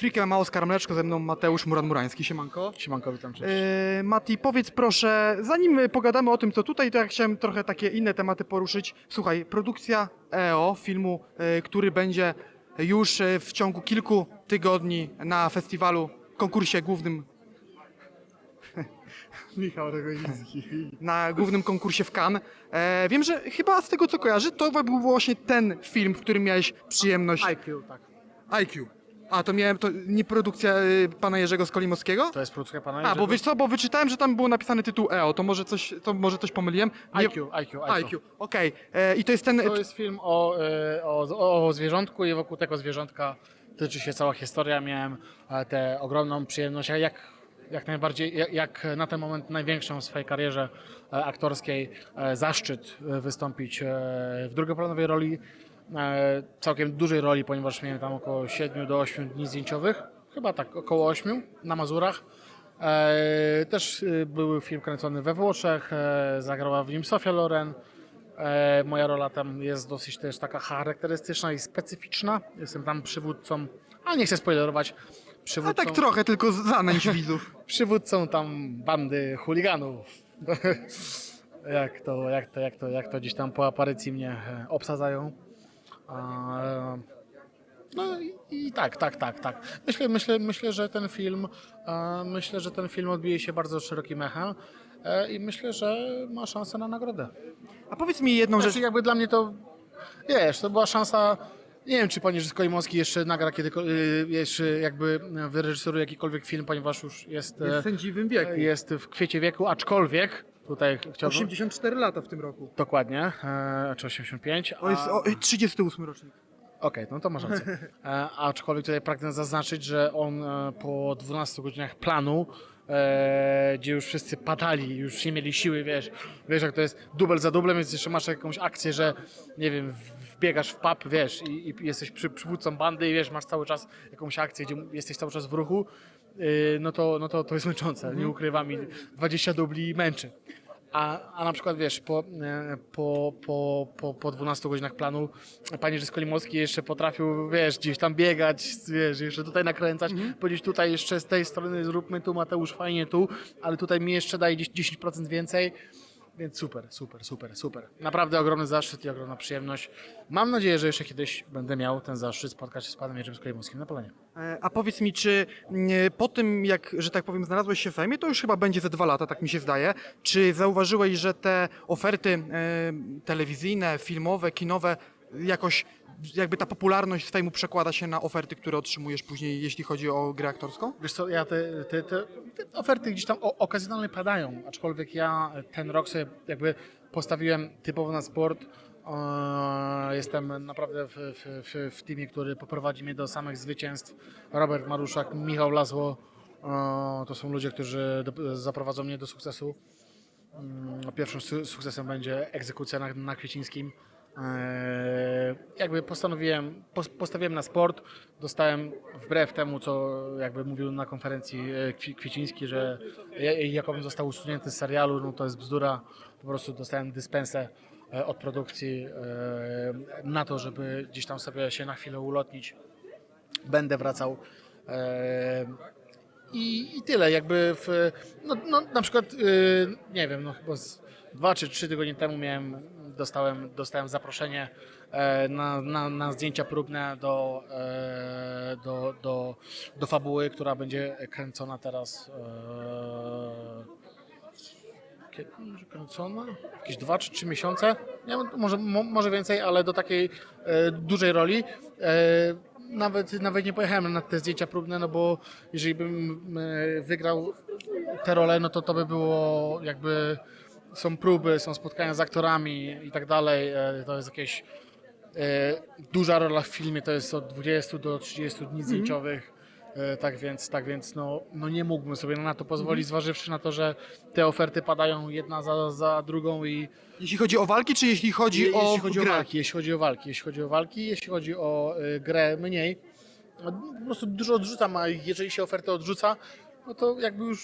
Freakem ma Oskar Mleczko, ze mną Mateusz Muran-Murański, siemanko. Siemanko, witam cię. Yy, Mati, powiedz proszę, zanim pogadamy o tym, co tutaj, to ja chciałem trochę takie inne tematy poruszyć. Słuchaj, produkcja EO, filmu, yy, który będzie już yy, w ciągu kilku tygodni na festiwalu, konkursie głównym, Michał Rogoziński. na głównym konkursie w Cannes. E, wiem, że chyba z tego co kojarzy, to był właśnie ten film, w którym miałeś przyjemność... IQ, tak. IQ. A, to miałem, to nie produkcja y, pana Jerzego Skolimowskiego? To jest produkcja pana A, Jerzego? bo wiesz co, bo wyczytałem, że tam był napisany tytuł EO, to może coś, to może coś pomyliłem? Nie- IQ, IQ, IQ. IQ, okej. E, I to jest ten... To jest film o, e, o, o zwierzątku i wokół tego zwierzątka tyczy się cała historia. Miałem e, tę ogromną przyjemność, a jak, jak najbardziej, jak, jak na ten moment największą w swojej karierze e, aktorskiej e, zaszczyt e, wystąpić e, w drugoplanowej roli, całkiem dużej roli, ponieważ miałem tam około 7 do 8 dni zdjęciowych, chyba tak około 8 na Mazurach. E, też e, był film kręcony we Włoszech, e, zagrała w nim Sofia Loren. E, moja rola tam jest dosyć też taka charakterystyczna i specyficzna. Jestem tam przywódcą, ale nie chcę spoilerować, A przywódcą, tak trochę, tylko zanęć widzów. przywódcą tam bandy chuliganów. jak, to, jak, to, jak, to, jak to gdzieś tam po aparycji mnie e, obsadzają. No i, i tak, tak, tak, tak. Myślę, myślę, myślę, że ten film, myślę, że ten film odbije się bardzo szerokim echem e, i myślę, że ma szansę na nagrodę. A powiedz mi jedną rzecz. Znaczy jakby dla mnie to, wiesz, to była szansa, nie wiem czy pan Jerzy Skolimowski jeszcze nagra kiedykolwiek, jeszcze jakby wyreżyseruje jakikolwiek film, ponieważ już jest, Jest w sędziwym wieku. jest w kwiecie wieku, aczkolwiek tutaj chciałbym... 84 lata w tym roku. Dokładnie, e, czy 85. O, jest a- o, y, 38 rocznik. Okej, no to masz rację. E, aczkolwiek tutaj pragnę zaznaczyć, że on e, po 12 godzinach planu, e, gdzie już wszyscy padali, już nie mieli siły, wiesz, wiesz jak to jest dubel za dublem, więc jeszcze masz jakąś akcję, że nie wiem, w- wbiegasz w pub, wiesz, i, i jesteś przy, przywódcą bandy i wiesz, masz cały czas jakąś akcję, gdzie jesteś cały czas w ruchu, y, no to, no to, to jest męczące, nie ukrywam, i 20 dubli męczy. A, a na przykład wiesz, po, e, po, po, po, po 12 godzinach planu panie Jerzy Skolimowski jeszcze potrafił, wiesz, gdzieś tam biegać, wiesz, jeszcze tutaj nakręcać, powiedzieć tutaj jeszcze z tej strony zróbmy tu Mateusz fajnie tu, ale tutaj mi jeszcze daje 10% więcej. Więc super, super, super, super. Naprawdę ogromny zaszczyt i ogromna przyjemność. Mam nadzieję, że jeszcze kiedyś będę miał ten zaszczyt spotkać się z panem Jerzym Skolimowskim na planie. E, A powiedz mi, czy nie, po tym, jak, że tak powiem, znalazłeś się w fejmie, to już chyba będzie ze dwa lata, tak mi się zdaje. Czy zauważyłeś, że te oferty e, telewizyjne, filmowe, kinowe, jakoś jakby ta popularność fejmu przekłada się na oferty, które otrzymujesz później, jeśli chodzi o grę aktorską? Wiesz co, ja te, te, te, te oferty gdzieś tam okazjonalnie padają, aczkolwiek ja ten rok sobie jakby postawiłem typowo na sport. Eee, Jestem naprawdę w, w, w, teamie, który poprowadzi mnie do samych zwycięstw. Robert Maruszak, Michał Lasło, eee, to są ludzie, którzy do, zaprowadzą mnie do sukcesu. Mm, Pierwszym su- sukcesem będzie egzekucja na, na Kwiecińskim. Eee, jakby postanowiłem, pos- postawiłem na sport, dostałem wbrew temu, co jakby mówił na konferencji e, Kwi- Kwieciński, że ja- jakobym został usunięty z serialu, no to jest bzdura. Po prostu dostałem dyspensę e, od produkcji e, na to, żeby gdzieś tam sobie się na chwilę ulotnić. Będę wracał. E, i, I tyle, jakby w, no, no na przykład, nie wiem, no chyba z dwa czy trzy tygodnie temu miałem, dostałem, dostałem zaproszenie e, na, na, na zdjęcia próbne do, e, do, do, do fabuły, która będzie kręcona teraz e, będzie kręcona? Jakieś dwa czy trzy miesiące? Nie, może, mo, może więcej, ale do takiej dużej roli. Nawet, nawet nie pojechałem na te zdjęcia próbne, no bo jeżeli bym wygrał tę rolę, no to to by było jakby są próby, są spotkania z aktorami i tak dalej. E, to jest jakieś e, duża rola w filmie, to jest od 20 do 30 dni zdjęciowych. E, Tak więc, tak więc no, no nie mógłbym sobie na to pozwolić, zważywszy na to, że te oferty padają jedna za, za drugą i Jeśli chodzi o walki, czy jeśli chodzi je- o jeśli chodzi o grę? walki, jeśli chodzi o walki, jeśli chodzi o walki, jeśli chodzi o y, grę mniej, no, po prostu dużo odrzucam, a jeżeli się ofertę odrzuca, no to jakby już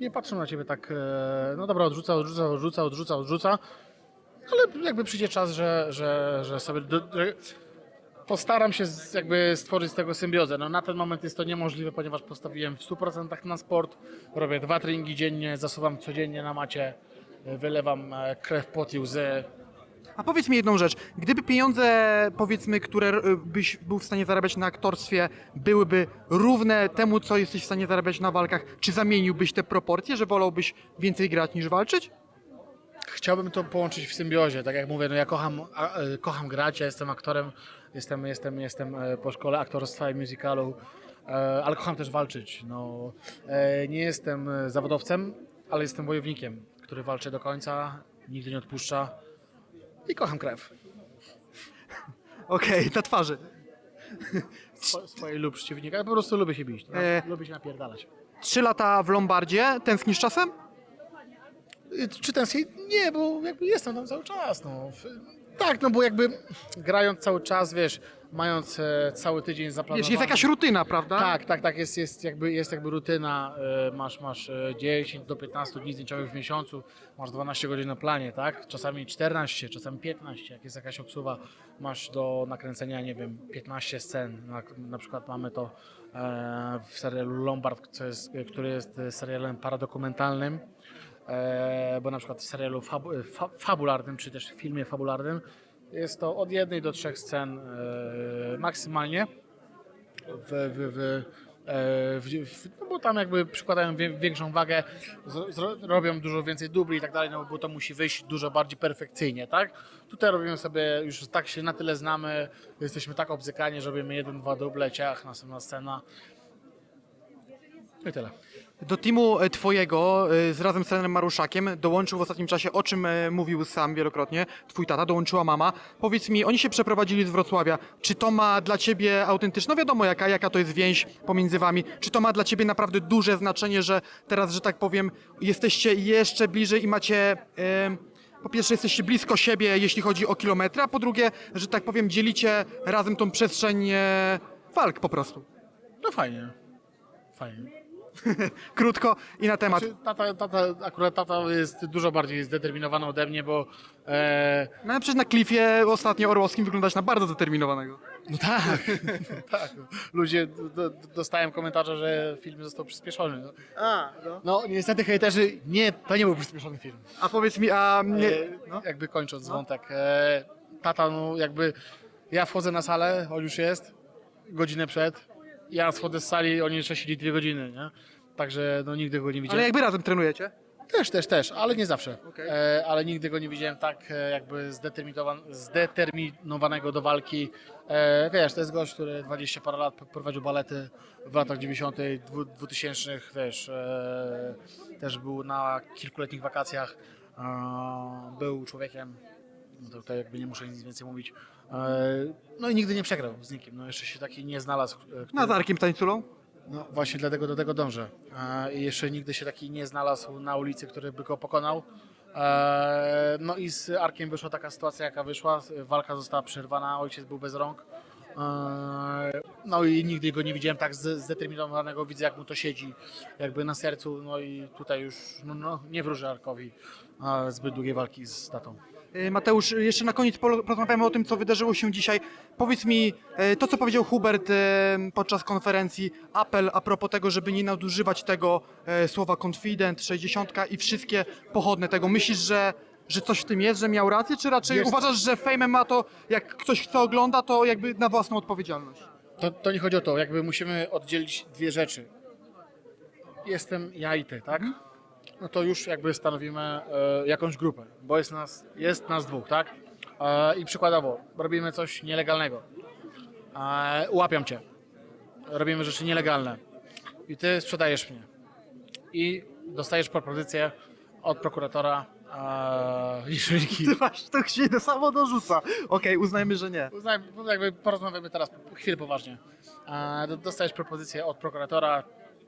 nie patrzą na ciebie tak, e, no dobra, odrzuca, odrzuca, odrzuca, odrzuca, odrzuca, ale jakby przyjdzie czas, że, że, że sobie, do, że postaram się jakby stworzyć z tego symbiozę. No, na ten moment jest to niemożliwe, ponieważ postawiłem w 100% na sport. Robię dwa treningi dziennie, zasuwam codziennie na macie, y, wylewam e, krew, pot i łzy. A powiedz mi jedną rzecz. Gdyby pieniądze, powiedzmy, które y, byś był w stanie zarabiać na aktorstwie, byłyby równe temu, co jesteś w stanie zarabiać na walkach, czy zamieniłbyś te proporcje, że wolałbyś więcej grać niż walczyć? Chciałbym to połączyć w symbiozie. Tak jak mówię, no ja kocham, e, kocham grać, ja jestem aktorem, jestem, jestem, jestem e, po szkole aktorstwa i musicalu, e, ale kocham też walczyć. No, e, nie jestem e, zawodowcem, ale jestem wojownikiem, który walczy do końca, nigdy nie odpuszcza i kocham krew. Okej, na twarzy. Swo- Swoje lub przeciwnika, po prostu lubię się bić. Tak? E. Lubię się napierdalać. Trzy lata w Lombardzie, tęsknisz czasem? Y, Czy ten się? Nie, bo jakby jestem tam cały czas. No. W- Tak, no bo jakby grając cały czas, wiesz, mając e, cały tydzień zaplanowany. Wiesz, jest jakaś rutyna, prawda? Tak, tak, tak, jest, jest, jakby, jest jakby rutyna, e, masz, masz e, 10 do 15 dni zdjęciowych w miesiącu, masz 12 godzin na planie, tak? Czasami 14, czasami 15, jak jest jakaś obsuwa, masz do nakręcenia, nie wiem, 15 scen, na, na przykład mamy to e, w serialu Lombard, co jest, który jest e, serialem paradokumentalnym, e, bo na przykład w serialu fabu, fa, fabularnym, czy też w filmie fabularnym jest to od jednej do trzech scen e, maksymalnie w, w, e, w, w, no bo tam jakby przykładają większą wagę, zro, robią dużo więcej dubli i tak dalej, no bo to musi wyjść dużo bardziej perfekcyjnie, tak? Tutaj robimy sobie, już tak się na tyle znamy, jesteśmy tak obzykani, że robimy jeden, dwa duble, ciach, następna scena. I tyle. Do teamu e, twojego e, z razem z trenerem Maruszakiem dołączył w ostatnim czasie, o czym e, mówił sam wielokrotnie, twój tata, dołączyła mama. Powiedz mi, oni się przeprowadzili z Wrocławia. Czy to ma dla ciebie autentyczne, no wiadomo jaka, jaka to jest więź pomiędzy wami, czy to ma dla ciebie naprawdę duże znaczenie, że teraz, że tak powiem, jesteście jeszcze bliżej i macie... Po pierwsze, jesteście blisko siebie, jeśli chodzi o kilometry, a po drugie, że tak powiem, dzielicie razem tą przestrzeń walk po prostu. No fajnie. Fajnie. Krótko i na temat. Znaczy, Tata, tata, akurat tata jest dużo bardziej zdeterminowany ode mnie, bo e, No ale przecież na klifie ostatnio Orłowskim wyglądać na bardzo zdeterminowanego. No tak, tak. Ludzie d- d- dostałem komentarze, że film został przyspieszony. No. A, no. no niestety hejterzy, nie, to nie był przyspieszony film. A powiedz mi, a nie, E, no. Jakby kończąc wątek, e, tata, no jakby ja wchodzę na salę, on już jest, godzinę przed, ja schodzę z sali, oni jeszcze siedzieli dwie godziny, nie? Także no nigdy go nie widziałem. ale jakby razem trenujecie? Też, też, też, ale nie zawsze. Okej. E, ale nigdy go nie widziałem tak e, jakby zdeterminowan- zdeterminowanego do walki. E, wiesz, to jest gość, który 20 parę lat prowadził balety w latach 90., dwu- 2000, wiesz, e, też był na kilkuletnich wakacjach. E, był człowiekiem, no to tutaj jakby nie muszę nic więcej mówić. E, no i nigdy nie przegrał z nikim. No jeszcze się taki nie znalazł. e, który- Nazarkiem Tańculą? no właśnie dlatego do tego dążę. E, I jeszcze nigdy się taki nie znalazł na ulicy, który by go pokonał. No i z Arkiem wyszła taka sytuacja, jaka wyszła. Walka została przerwana, ojciec był bez rąk. No i nigdy go nie widziałem tak zdeterminowanego. Widzę, jak mu to siedzi jakby na sercu. No i tutaj już no, no, nie wróżę Arkowi zbyt długiej walki z tatą. E, Mateusz, jeszcze na koniec porozmawiamy o tym, co wydarzyło się dzisiaj. Powiedz mi, e, to co powiedział Hubert e, podczas konferencji, apel a propos tego, żeby nie nadużywać tego słowa confident, 60 i wszystkie pochodne tego. Myślisz, że, że coś w tym jest, że miał rację, czy raczej Wiesz- uważasz, że Fame ma to, jak ktoś chce ogląda, to jakby na własną odpowiedzialność? To, to nie chodzi o to, jakby musimy oddzielić dwie rzeczy. Jestem ja i ty, tak? No to już jakby stanowimy e, jakąś grupę, bo jest nas, jest nas dwóch, tak? E, I przykładowo, robimy coś nielegalnego. E, łapią cię. Robimy rzeczy nielegalne. I ty sprzedajesz mnie. I dostajesz propozycję od prokuratora e, Liszynki. Masz, to się to samo dorzuca. Okej, uznajmy, że nie. Uznaj, jakby porozmawiamy teraz chwilę poważnie. Do- Dostajesz propozycję od prokuratora,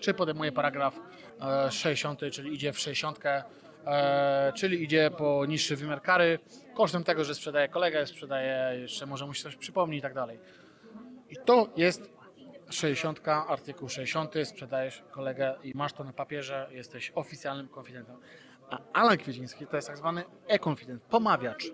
czy podejmuje paragraf e, 60, czyli idzie w 60, e, czyli idzie po niższy wymiar kary, kosztem tego, że sprzedaje kolegę, sprzedaje jeszcze, może mu się coś przypomni i tak dalej. I to jest 60, artykuł 60, sprzedajesz kolegę i masz to na papierze, jesteś oficjalnym konfidentem. A Alan Kwieciński to jest tak zwany e-konfident, pomawiacz.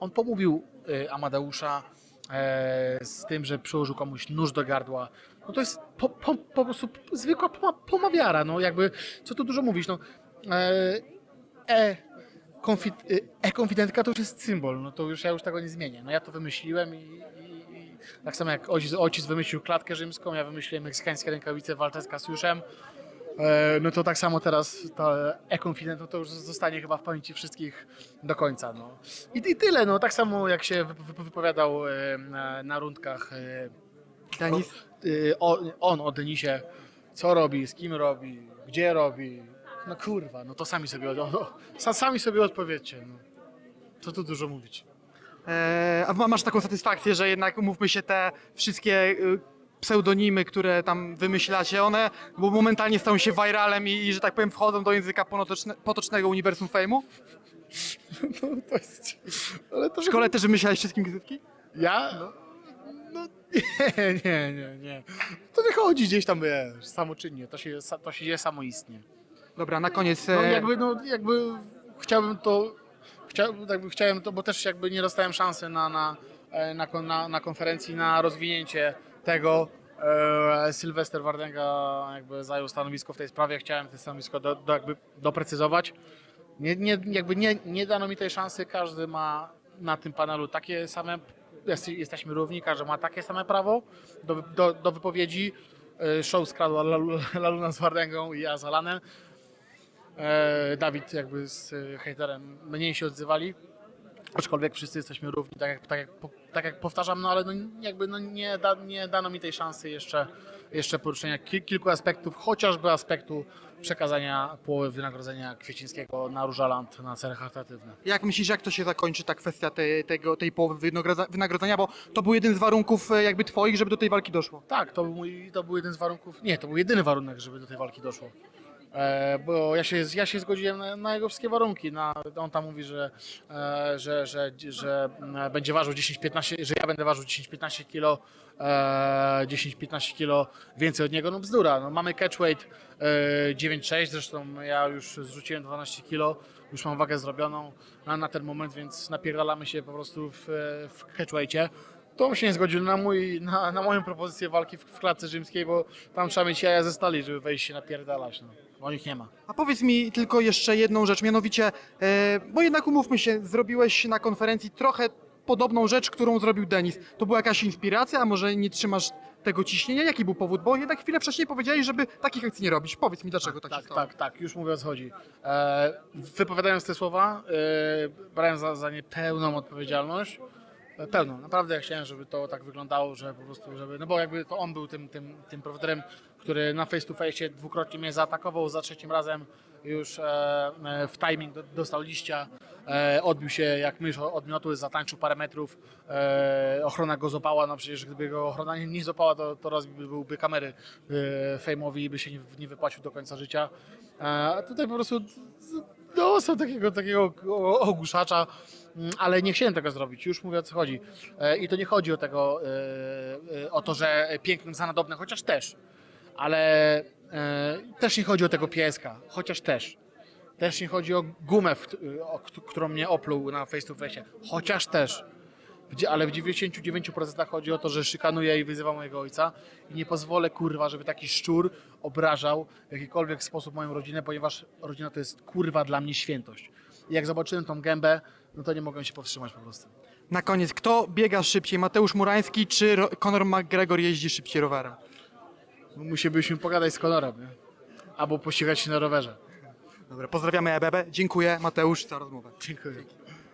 On pomówił y, Amadeusza, e, z tym, że przyłożył komuś nóż do gardła. No to jest po, po, po prostu zwykła poma, pomawiara, no jakby, co tu dużo mówić, no. E, e, konfit, e, e-konfidentka to już jest symbol, no to już ja już tego nie zmienię. No ja to wymyśliłem i, i, i tak samo jak ojciec, ojciec wymyślił klatkę rzymską, ja wymyśliłem meksykańskie rękawice walczę z Kasiuszem, E, No to tak samo teraz to e-confident, no to już zostanie chyba w pamięci wszystkich do końca. No. I, I tyle, no tak samo jak się wyp- wypowiadał e, na, na rundkach Denis? o, on o Denisie, co robi, z kim robi, gdzie robi. No kurwa, no to sami sobie, od- o, sami sobie odpowiedzcie. No. Co tu dużo mówić. E, a ma- masz taką satysfakcję, że jednak, umówmy się, te wszystkie y, pseudonimy, które tam wymyślacie, one bo momentalnie stają się viralem i, i, że tak powiem, wchodzą do języka potoczne, potocznego uniwersum fejmu? No, to jest, ale to W szkole też wymyślałeś wszystkim ksywki? Ja? No nie, nie, nie, nie. To wychodzi gdzieś tam, wiesz, samoczynnie, to się, to się dzieje samoistnie. Dobra, na koniec. No e, jakby, no jakby chciałbym to, chciał, jakby chciałem to, bo też jakby nie dostałem szansy na, na, e, na, kon- na, na konferencji na rozwinięcie tego. E, Sylwester Wardęga jakby zajął stanowisko w tej sprawie, chciałem to stanowisko do, do, jakby doprecyzować. Nie, nie, jakby nie, nie dano mi tej szansy, każdy ma na tym panelu takie same, jesteśmy równi, każdy ma takie same prawo do, do, do wypowiedzi. E, Show skradła Lalu- Laluna z Wardęgą i ja z Alanem. E, Dawid jakby z e, hejterem mniej się odzywali. Aczkolwiek wszyscy jesteśmy równi, tak jak, tak jak, tak jak powtarzam, no ale no jakby no nie, da, nie dano mi tej szansy jeszcze, jeszcze poruszenia ki, kilku aspektów, chociażby aspektu przekazania połowy wynagrodzenia Kwiecińskiego na Różaland na cele charytatywne. Jak myślisz, jak to się zakończy ta kwestia tej, tego, tej połowy wynagrodzenia, bo to był jeden z warunków e, jakby twoich, żeby do tej walki doszło. Tak, to był, mój, to był jeden z warunków, nie, to był jedyny warunek, żeby do tej walki doszło. E, bo ja się, ja się zgodziłem na, na jego wszystkie warunki. Na, on tam mówi, że, e, że, że, że e, będzie ważył 10-15, że ja będę ważył 10-15 kilo, e, 10-15 kilo więcej od niego. No bzdura, no, mamy catchweight e, 9,6, zresztą ja już zrzuciłem 12 kilo, już mam wagę zrobioną na, na ten moment, więc napierdalamy się po prostu w, w catchweightie. To on się nie zgodził na, mój, na, na moją propozycję walki w, w klatce rzymskiej, bo tam trzeba mieć jaja ze stali, żeby wejść się napierdalać. No. Bo ich nie ma. A powiedz mi tylko jeszcze jedną rzecz, mianowicie, e, bo jednak umówmy się, zrobiłeś na konferencji trochę podobną rzecz, którą zrobił Denis. To była jakaś inspiracja, a może nie trzymasz tego ciśnienia? Jaki był powód? Bo jednak chwilę wcześniej powiedziałeś, żeby takich akcji nie robić. Powiedz mi, dlaczego tak, się tak, stało. tak, tak, już mówię o co chodzi. E, wypowiadając te słowa, e, brałem za, za nie pełną odpowiedzialność. E, Pełną, naprawdę chciałem, żeby to tak wyglądało, że po prostu, żeby, no bo jakby to on był tym, tym, tym prowodyrem, który na face to face dwukrotnie mnie zaatakował, za trzecim razem już e, e, w timing do, dostał liścia, odbił się jak mysz od miotu, zatańczył parę metrów, ochrona go zopała, no przecież gdyby go ochrona nie, zopała, to, to rozbiłby kamery fejmowi i by się nie, nie wypłacił do końca życia. A tutaj po prostu dostał takiego, takiego o- ogłuszacza, mm, ale nie chciałem tego zrobić, już mówię o co chodzi. E, I to nie chodzi o tego, e, e, o to, że pięknym za nadobne, chociaż też, ale też nie chodzi o tego pieska, chociaż też. Też nie chodzi o gumę, którą mnie opluł na face to face, chociaż też. Ale w 99% chodzi o to, że szykanuje i wyzywa mojego ojca i nie pozwolę, kurwa, żeby taki szczur obrażał w jakikolwiek sposób moją rodzinę, ponieważ rodzina to jest, kurwa, dla mnie świętość. I jak zobaczyłem tą gębę, no to nie mogłem się powstrzymać po prostu. Na koniec, kto biega szybciej, Mateusz Murański czy Ro- Conor McGregor jeździ szybciej rowerem? No, musielibyśmy pogadać z Konorem, nie? Albo pościgać się na rowerze. Dobra, pozdrawiamy EBB. Dziękuję Mateusz za rozmowę. Dziękuję.